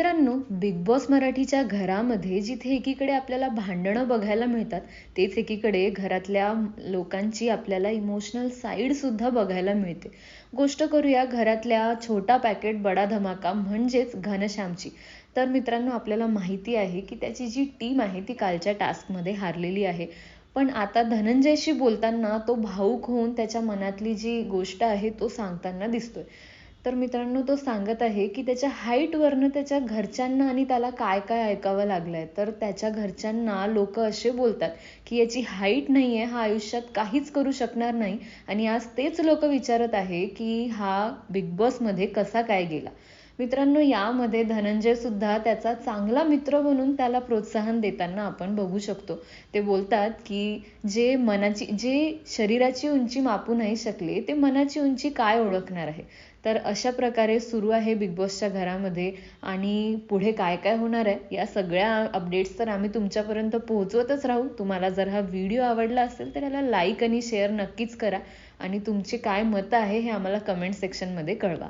मित्रांनो big boss मराठीच्या घरामध्ये जिथे एकीकडे आपल्याला भांडणं बघायला मिळतात तेच एकीकडे घरातल्या लोकांची आपल्याला इमोशनल साईडसुद्धा बघायला मिळते. गोष्ट करूया घरातल्या छोटा पॅकेट बडा धमाका म्हणजेच घनश्यामची. तर मित्रांनो आपल्याला माहिती आहे की त्याची जी टीम आहे ती कालच्या टास्कमध्ये हारलेली आहे. पण आता धनंजयशी बोलताना तो भाऊक होऊन त्याच्या मनातली जी गोष्ट आहे तो सांगताना दिसतोय. तर मित्रांनो तो सांगत आहे की त्याच्या हाईटवरनं त्याच्या घरच्यांना आणि त्याला काय काय ऐकावं लागलं आहे तर त्याच्या घरच्यांना लोक असे बोलतात की याची हाईट नाही आहे हा आयुष्यात काहीच करू शकणार नाही. आणि आज तेच लोक विचारत आहे की हा बिग बॉसमध्ये कसा काय गेला? मित्रांनो यामध्ये धनंजय सुद्धा त्याचा चांगला मित्र म्हणून त्याला प्रोत्साहन देताना आपण बघू शकतो. ते बोलतात की जे मनाची जे शरीराची उंची मापू नाही शकले ते मनाची उंची काय ओळखणार आहे? तर अशा प्रकारे सुरू आहे बिग बॉसच्या घरामध्ये आणि पुढे काय काय होणार आहे या सगळ्या अपडेट्स तर आम्ही तुमच्यापर्यंत पोहोचवतच राहू. तुम्हाला जर हा व्हिडिओ आवडला असेल तर याला लाईक आणि शेअर नक्कीच करा. आणि तुमचे काय मतं आहे हे आम्हाला कमेंट सेक्शनमध्ये कळवा.